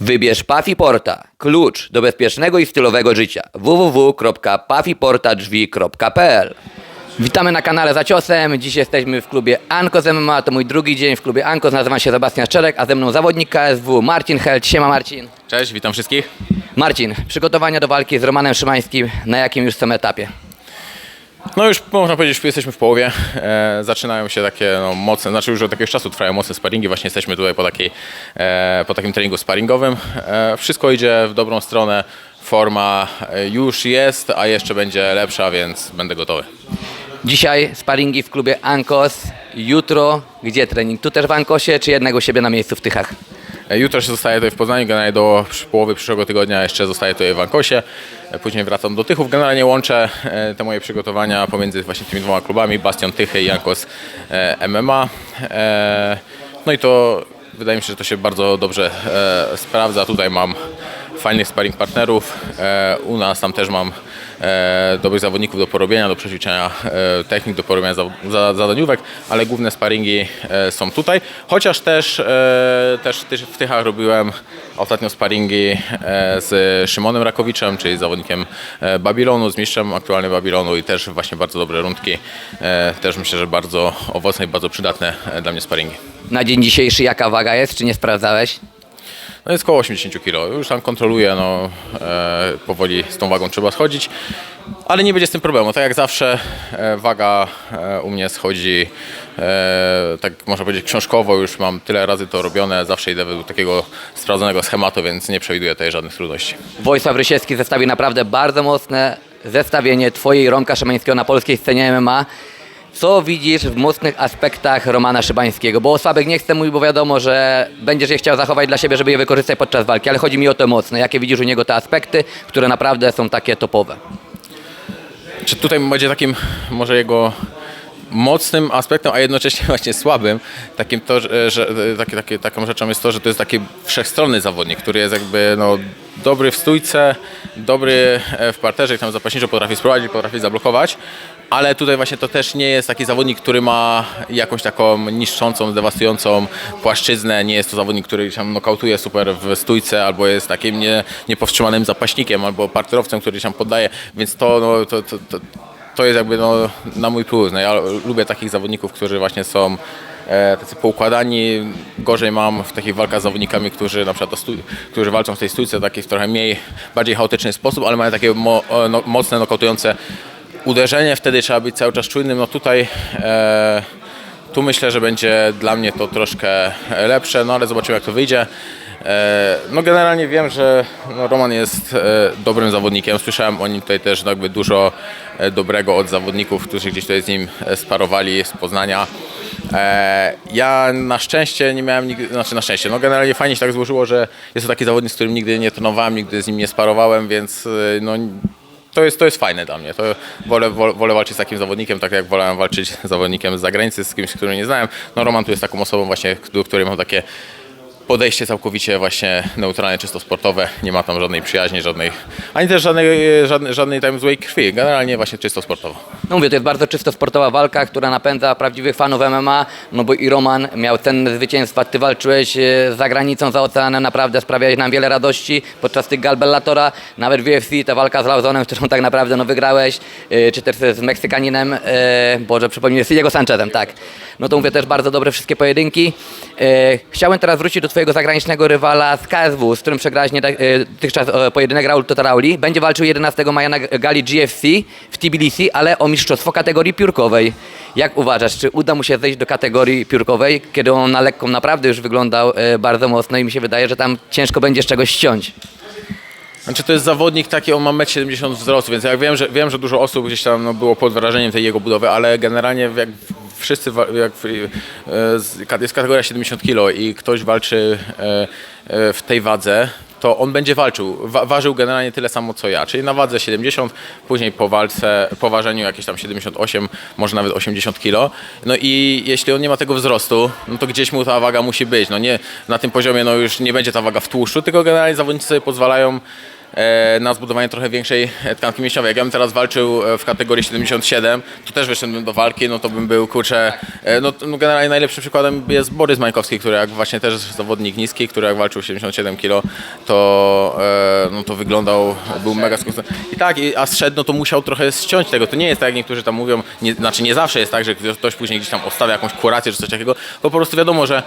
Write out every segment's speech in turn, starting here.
Wybierz Pafi Porta, klucz do bezpiecznego i stylowego życia. www.pafiportadrzwi.pl Witamy na kanale Za Ciosem. Dziś jesteśmy w klubie Ankos MMA. To mój drugi dzień w klubie Ankos. Nazywam się Sebastian Szczerek, a ze mną zawodnik KSW Marcin Held. Siema Marcin. Cześć, witam wszystkich. Marcin, przygotowania do walki z Romanem Szymańskim. Na jakim już są etapie? No już można powiedzieć, że jesteśmy w połowie. E, zaczynają się takie no, mocne, znaczy już od jakiegoś czasu trwają mocne sparingi. Właśnie jesteśmy tutaj po, takiej, e, po takim treningu sparingowym. E, wszystko idzie w dobrą stronę. Forma e, już jest, a jeszcze będzie lepsza, więc będę gotowy. Dzisiaj sparingi w klubie Ankos. Jutro gdzie trening? Tu też w Ankosie, czy jednego siebie na miejscu w Tychach? E, Jutro się zostaję tutaj w Poznaniu, generalnie do połowy przyszłego tygodnia jeszcze zostaję tutaj w Ankosie. E, Później wracam do Tychów. Generalnie łączę e, te moje przygotowania pomiędzy właśnie tymi dwoma klubami, Bastion Tychy i Ankos MMA. No i to wydaje mi się, że to się bardzo dobrze sprawdza. Tutaj mam fajnych sparring partnerów. E, U nas tam też mam e, dobrych zawodników do porobienia, do przećwiczenia e, technik, do porobienia za, za, zadaniówek, ale główne sparingi są tutaj. Chociaż też, też w Tych- w Tychach robiłem ostatnio sparingi z Szymonem Rakowiczem, czyli zawodnikiem Babilonu, z mistrzem aktualnie Babilonu i też właśnie bardzo dobre rundki. Też myślę, że bardzo owocne i bardzo przydatne dla mnie sparingi. Na dzień dzisiejszy jaka waga jest, czy nie sprawdzałeś? No jest około 80 kg. Już tam kontroluję, no e, powoli z tą wagą trzeba schodzić, ale nie będzie z tym problemu. Tak jak zawsze e, waga e, u mnie schodzi, e, tak można powiedzieć książkowo, już mam tyle razy to robione, zawsze idę według takiego sprawdzonego schematu, więc nie przewiduję tutaj żadnych trudności. Wojsław Rysiewski zestawił naprawdę bardzo mocne zestawienie twojej Romka Szymańskiego na polskiej scenie MMA. Co widzisz w mocnych aspektach Romana Szymańskiego? Bo o słabych nie chcę mówić, bo wiadomo, że będziesz je chciał zachować dla siebie, żeby je wykorzystać podczas walki, ale chodzi mi o te mocne. Jakie widzisz u niego te aspekty, które naprawdę są takie topowe? Czy tutaj będzie takim może jego mocnym aspektem, a jednocześnie właśnie słabym, takim to, że, takie, takie, taką rzeczą jest to, że to jest taki wszechstronny zawodnik, który jest jakby no, dobry w stójce, dobry e, w parterze, tam zapaśniczo potrafi sprowadzić, potrafi zablokować, ale tutaj właśnie to też nie jest taki zawodnik, który ma jakąś taką niszczącą, dewastującą płaszczyznę, nie jest to zawodnik, który się nokautuje super w stójce, albo jest takim nie, niepowstrzymanym zapaśnikiem, albo parterowcem, który się poddaje, więc to, no, to, to, to to jest jakby no, na mój plus. No, ja lubię takich zawodników, którzy właśnie są e, tacy poukładani. Gorzej mam w takich walkach z zawodnikami, którzy na przykład którzy walczą w tej stójce taki w trochę mniej, bardziej chaotyczny sposób, ale mają takie mo, o, no, mocne, nokautujące uderzenie. Wtedy trzeba być cały czas czujnym. No tutaj e, tu myślę, że będzie dla mnie to troszkę lepsze, no ale zobaczymy jak to wyjdzie. E, No generalnie wiem, że no Roman jest e, dobrym zawodnikiem. Słyszałem o nim tutaj też no jakby dużo e, dobrego od zawodników, którzy gdzieś tutaj z nim sparowali z Poznania. Ja na szczęście nie miałem nigdy, znaczy na szczęście, no generalnie fajnie się tak złożyło, że jest to taki zawodnik, z którym nigdy nie trenowałem, nigdy z nim nie sparowałem, więc no to jest, to jest fajne dla mnie. To wolę, wolę, walczyć z takim zawodnikiem, tak jak wolałem walczyć z zawodnikiem z zagranicy, z kimś, którego nie znałem. No Roman tu jest taką osobą właśnie, do której mam takie podejście całkowicie właśnie neutralne, czysto sportowe. Nie ma tam żadnej przyjaźni, żadnej, ani też żadnej, żadnej, żadnej tam złej krwi. Generalnie właśnie czysto sportowo. No mówię, to jest bardzo czysto sportowa walka, która napędza prawdziwych fanów MMA, no bo i Roman miał cenne zwycięstwa, ty walczyłeś e, za granicą, za oceanem, naprawdę sprawiałeś nam wiele radości podczas tych gal Bellatora, nawet w UFC, ta walka z Lauzonem, którą tak naprawdę no, wygrałeś, e, czy też z Meksykaninem, e, Boże, przypomnij, z Diego Sanchezem, tak. No to mówię też bardzo dobre wszystkie pojedynki. E, chciałem teraz wrócić do twojego zagranicznego rywala z KSW, z którym przegrałeś dotychczas e, pojedynek Raul Totarauli. Będzie walczył 11 maja na gali GFC w Tbilisi, ale o mistrzostwo kategorii piórkowej. Jak uważasz, czy uda mu się zejść do kategorii piórkowej, kiedy on na lekką naprawdę już wyglądał e, bardzo mocno i mi się wydaje, że tam ciężko będzie z czegoś ściąć. Znaczy to jest zawodnik taki, on ma 1,70 m wzrostu, więc ja wiem, że, wiem, że dużo osób gdzieś tam no, było pod wrażeniem tej jego budowy, ale generalnie jak wszyscy, jak e, jest kategoria 70 kg i ktoś walczy e, e, w tej wadze, to on będzie walczył. Wa- ważył generalnie tyle samo co ja, czyli na wadze 70, później po walce, po ważeniu jakieś tam 78, może nawet 80 kg. No i jeśli on nie ma tego wzrostu, no to gdzieś mu ta waga musi być. No nie, na tym poziomie no już nie będzie ta waga w tłuszczu, tylko generalnie zawodnicy sobie pozwalają na zbudowanie trochę większej e, tkanki mięśniowej. Jak ja bym teraz walczył e, w kategorii 77, to też wyszedłbym do walki, no to bym był, kurczę, e, no, no generalnie najlepszym przykładem jest Borys Mańkowski, który jak właśnie też zawodnik niski, który jak walczył 77 kg, to, e, no to wyglądał, był mega skuteczny. I tak, a zszedł, no to musiał trochę ściąć tego. To nie jest tak, jak niektórzy tam mówią, nie, znaczy nie zawsze jest tak, że ktoś później gdzieś tam ostawia jakąś kurację czy coś takiego, bo po prostu wiadomo, że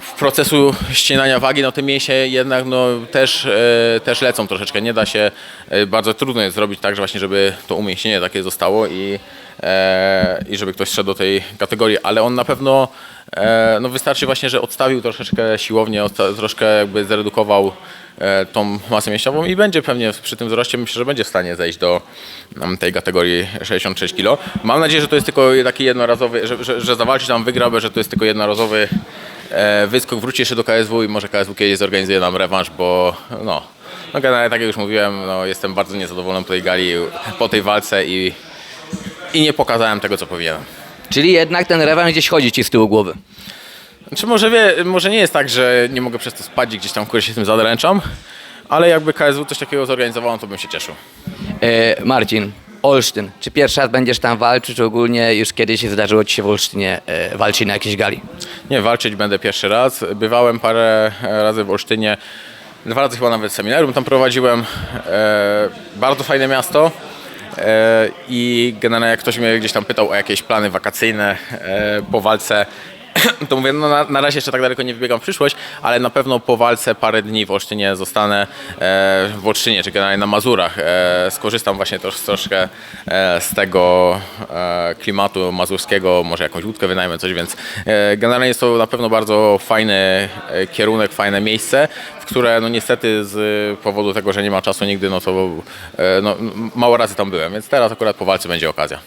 w procesu ścinania wagi, no te mięśnie jednak no, też, e, też lecą troszeczkę. Nie da się, e, bardzo trudno jest zrobić tak, że właśnie żeby to umieśnienie takie zostało i, e, i żeby ktoś szedł do tej kategorii, ale on na pewno e, no wystarczy właśnie, że odstawił troszeczkę siłownię, odsta- troszkę jakby zredukował e, tą masę mięśniową i będzie pewnie przy tym wzroście myślę, że będzie w stanie zejść do mm, tej kategorii 66 kg. Mam nadzieję, że to jest tylko taki jednorazowy, że, że, że zawalczy tam wygra, że to jest tylko jednorazowy wyskok, wróci jeszcze do KSW i może KSW kiedyś zorganizuje nam rewanż, bo no, no generalnie tak jak już mówiłem, no, jestem bardzo niezadowolony po tej gali, po tej walce i, i nie pokazałem tego, co powinienem. Czyli jednak ten rewanż gdzieś chodzi ci z tyłu głowy. Znaczy może, wie, może nie jest tak, że nie mogę przez to spać i gdzieś tam kurde się tym zadręczam, ale jakby KSW coś takiego zorganizowało, to bym się cieszył. E, Marcin, Olsztyn, czy pierwszy raz będziesz tam walczył, czy ogólnie już kiedyś zdarzyło ci się w Olsztynie e, walczyć na jakiejś gali? Nie, walczyć będę pierwszy raz. Bywałem parę razy w Olsztynie. Dwa razy chyba nawet seminarium tam prowadziłem. E, bardzo fajne miasto. E, I generalnie jak ktoś mnie gdzieś tam pytał o jakieś plany wakacyjne e, po walce, to mówię, no na, na razie jeszcze tak daleko nie wybiegam w przyszłość, ale na pewno po walce parę dni w Olsztynie zostanę e, w Olsztynie, czy generalnie na Mazurach. E, skorzystam właśnie też troszkę e, z tego e, klimatu mazurskiego, może jakąś łódkę wynajmę, coś, więc e, generalnie jest to na pewno bardzo fajny e, kierunek, fajne miejsce, w które no niestety z powodu tego, że nie ma czasu nigdy, no to no, mało razy tam byłem, więc teraz akurat po walce będzie okazja.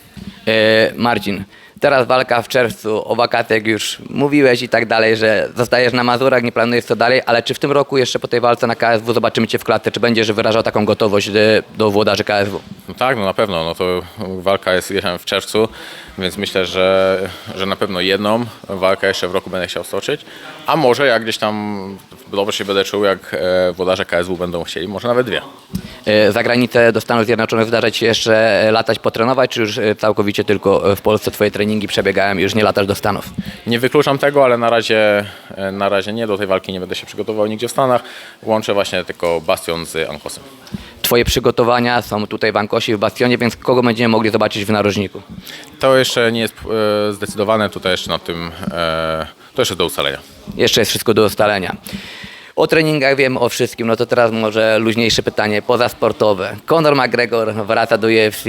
E, Marcin, teraz walka w czerwcu, o wakacjach już mówiłeś i tak dalej, że zostajesz na Mazurach, nie planujesz co dalej, ale czy w tym roku jeszcze po tej walce na KSW zobaczymy Cię w klatce, czy będziesz wyrażał taką gotowość do, do włodarzy KSW? No tak, no na pewno. No to walka jest w czerwcu, więc myślę, że, że na pewno jedną walkę jeszcze w roku będę chciał stoczyć. A może jak gdzieś tam dobrze się będę czuł, jak e, włodarze KSW będą chcieli, może nawet dwie. E, Za granicę do Stanów Zjednoczonych zdarza Ci się jeszcze e, latać, potrenować, czy już całkowicie tylko w Polsce Twoje treningi przebiegają i już nie latasz do Stanów? Nie wykluczam tego, ale na razie, na razie nie. Do tej walki nie będę się przygotował nigdzie w Stanach. Łączę właśnie tylko Bastion z Ankosem. Twoje przygotowania są tutaj w Ankosie, w Bastionie, więc kogo będziemy mogli zobaczyć w narożniku? To jeszcze nie jest e, zdecydowane, tutaj jeszcze nad tym, e, to jeszcze do ustalenia. Jeszcze jest wszystko do ustalenia. O treningach wiem o wszystkim, no to teraz może luźniejsze pytanie, pozasportowe. Conor McGregor wraca do UFC,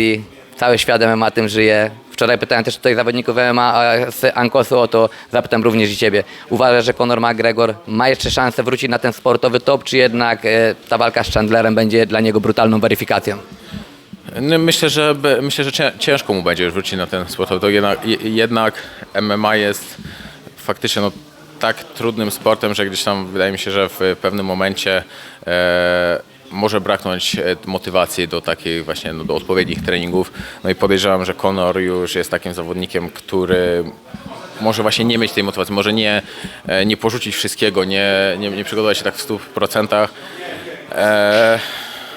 cały świat MMA tym żyje. Wczoraj pytałem też tutaj zawodników MMA z Ankosu o to, zapytam również i Ciebie. Uważasz, że Conor McGregor ma jeszcze szansę wrócić na ten sportowy top, czy jednak e, ta walka z Chandlerem będzie dla niego brutalną weryfikacją? No, Myślę, że myślę, że cię- ciężko mu będzie już wrócić na ten sport. To jednak, je- jednak MMA jest faktycznie no, tak trudnym sportem, że gdzieś tam wydaje mi się, że w pewnym momencie e, może braknąć e, motywacji do takich właśnie no, do odpowiednich treningów. No i podejrzewam, że Conor już jest takim zawodnikiem, który może właśnie nie mieć tej motywacji, może nie, e, nie porzucić wszystkiego, nie, nie, nie przygotować się tak w 100%. E,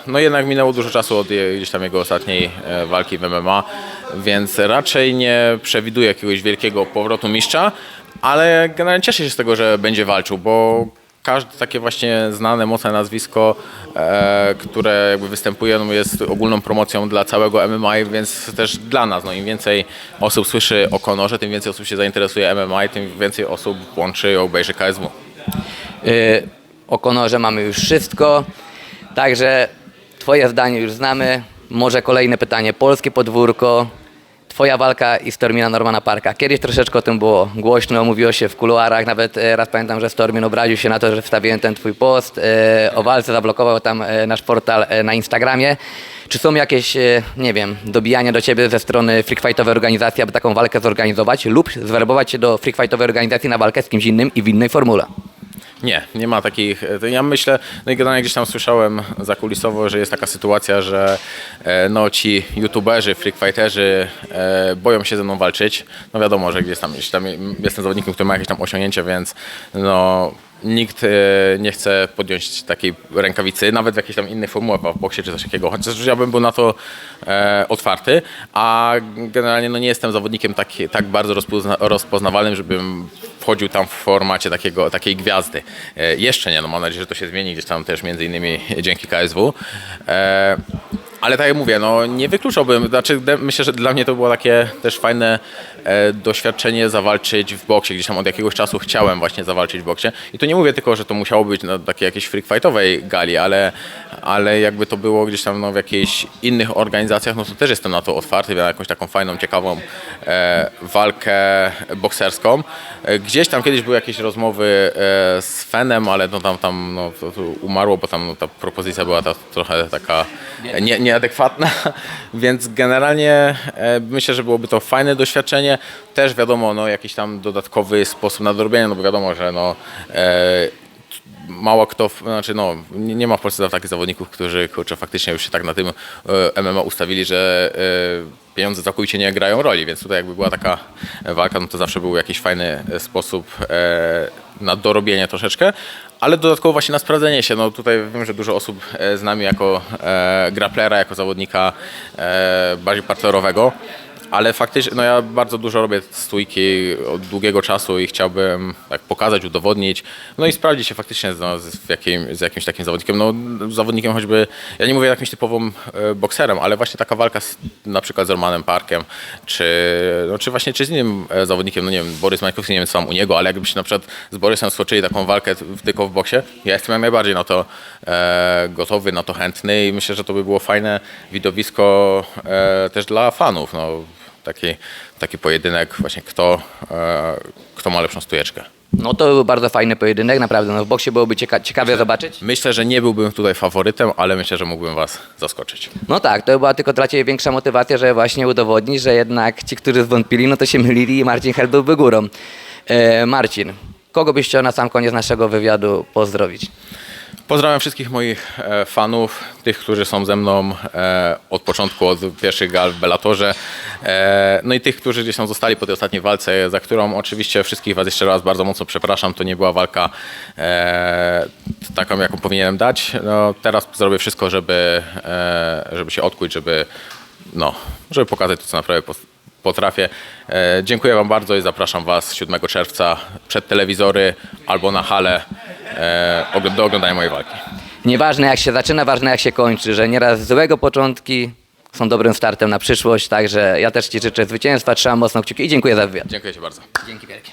no jednak minęło dużo czasu od gdzieś tam jego ostatniej e, walki w MMA, więc raczej nie przewiduję jakiegoś wielkiego powrotu mistrza, ale generalnie cieszę się z tego, że będzie walczył, bo każde takie właśnie znane, mocne nazwisko, e, które jakby występuje, no jest ogólną promocją dla całego MMA, więc też dla nas. No, Im więcej osób słyszy o Konorze, tym więcej osób się zainteresuje MMA, tym więcej osób łączy i obejrzy KSW. Yy, o Konorze mamy już wszystko, także Twoje zdanie już znamy. Może kolejne pytanie. Polskie podwórko, Twoja walka i Stormina Normana Parka. Kiedyś troszeczkę o tym było głośno, mówiło się w kuluarach, nawet e, raz pamiętam, że Stormin obraził się na to, że wstawiłem ten Twój post e, o walce, zablokował tam e, nasz portal na Instagramie. Czy są jakieś, nie wiem, dobijania do Ciebie ze strony freakfightowej organizacji, aby taką walkę zorganizować lub zwerbować się do freakfightowej organizacji na walkę z kimś innym i w innej formule? Nie, nie ma takich. Ja myślę, no i generalnie gdzieś tam słyszałem zakulisowo, że jest taka sytuacja, że e, no ci youtuberzy, freakfighterzy e, boją się ze mną walczyć. No wiadomo, że gdzieś tam, gdzieś tam jestem zawodnikiem, który ma jakieś tam osiągnięcie, więc no nikt e, nie chce podjąć takiej rękawicy, nawet w jakiejś tam innej formule w boksie czy coś takiego, chociaż ja bym był na to e, otwarty, a generalnie no, nie jestem zawodnikiem tak, tak bardzo rozpozna, rozpoznawalnym, żebym wchodził tam w formacie takiego, takiej gwiazdy. E, jeszcze nie, no mam nadzieję, że to się zmieni gdzieś tam też między innymi dzięki KSW. E, ale tak jak mówię, no nie wykluczałbym, znaczy myślę, że dla mnie to było takie też fajne e, doświadczenie zawalczyć w boksie. Gdzieś tam od jakiegoś czasu chciałem właśnie zawalczyć w boksie. I tu nie mówię tylko, że to musiało być na takiej jakiejś freak fightowej gali, ale, ale jakby to było gdzieś tam no, w jakichś innych organizacjach, no to też jestem na to otwarty, na jakąś taką fajną, ciekawą e, walkę bokserską. E, gdzieś tam kiedyś były jakieś rozmowy e, z Fenem, ale no tam, tam no, to, to umarło, bo tam no, ta propozycja była ta, trochę taka nie, nieadekwatna, więc generalnie e, myślę, że byłoby to fajne doświadczenie. Też wiadomo, no, jakiś tam dodatkowy sposób na dorobienie, no bo wiadomo, że no, e, mało kto, znaczy no, nie nie ma w Polsce takich zawodników, którzy kurczę, faktycznie już się tak na tym e, MMA ustawili, że e, pieniądze całkowicie nie grają roli, więc tutaj jakby była taka walka, no to zawsze był jakiś fajny e, sposób e, na dorobienie troszeczkę, ale dodatkowo właśnie na sprawdzenie się. No tutaj wiem, że dużo osób e, z nami jako e, grapplera, jako zawodnika e, bardziej partnerowego. Ale faktycznie, no ja bardzo dużo robię stójki od długiego czasu i chciałbym tak pokazać, udowodnić, no i sprawdzić się faktycznie no, z, jakim, z jakimś takim zawodnikiem, no zawodnikiem choćby, ja nie mówię jakimś typowym e, bokserem, ale właśnie taka walka z, na przykład z Romanem Parkiem, czy, no, czy właśnie czy z innym e, zawodnikiem, no nie wiem, Borys Majkowski, nie wiem co mam u niego, ale jakbyście na przykład z Borysem skoczyli taką walkę tylko w boksie, ja jestem jak najbardziej na to e, gotowy, na to chętny i myślę, że to by było fajne widowisko e, też dla fanów, no taki, taki pojedynek właśnie kto, e, kto ma lepszą stójeczkę. No to był bardzo fajny pojedynek, naprawdę. No, w boksie byłoby cieka- ciekawie zobaczyć. Myślę, że nie byłbym tutaj faworytem, ale myślę, że mógłbym was zaskoczyć. No tak, to była tylko dla Ciebie większa motywacja, żeby właśnie udowodnić, że jednak ci, którzy zwątpili, no to się mylili i Marcin Hel byłby górą. E, Marcin, kogo byś chciał na sam koniec naszego wywiadu pozdrowić? Pozdrawiam wszystkich moich e, fanów, tych, którzy są ze mną e, od początku, od pierwszych gal w Bellatorze, e, no i tych, którzy gdzieś tam zostali po tej ostatniej walce, za którą oczywiście wszystkich was jeszcze raz bardzo mocno przepraszam, to nie była walka taką, jaką powinienem dać. No, teraz zrobię wszystko, żeby, żeby się odkuć, żeby, no, żeby pokazać to, co naprawdę potrafię. Dziękuję wam bardzo i zapraszam was 7 czerwca przed telewizory albo na halę e, do oglądania mojej walki. Nieważne jak się zaczyna, ważne jak się kończy, że nieraz złego początki są dobrym startem na przyszłość, także ja też Ci życzę zwycięstwa, trzymam mocno kciuki i dziękuję za wywiad. Dziękuję ci bardzo. Dzięki wielkie.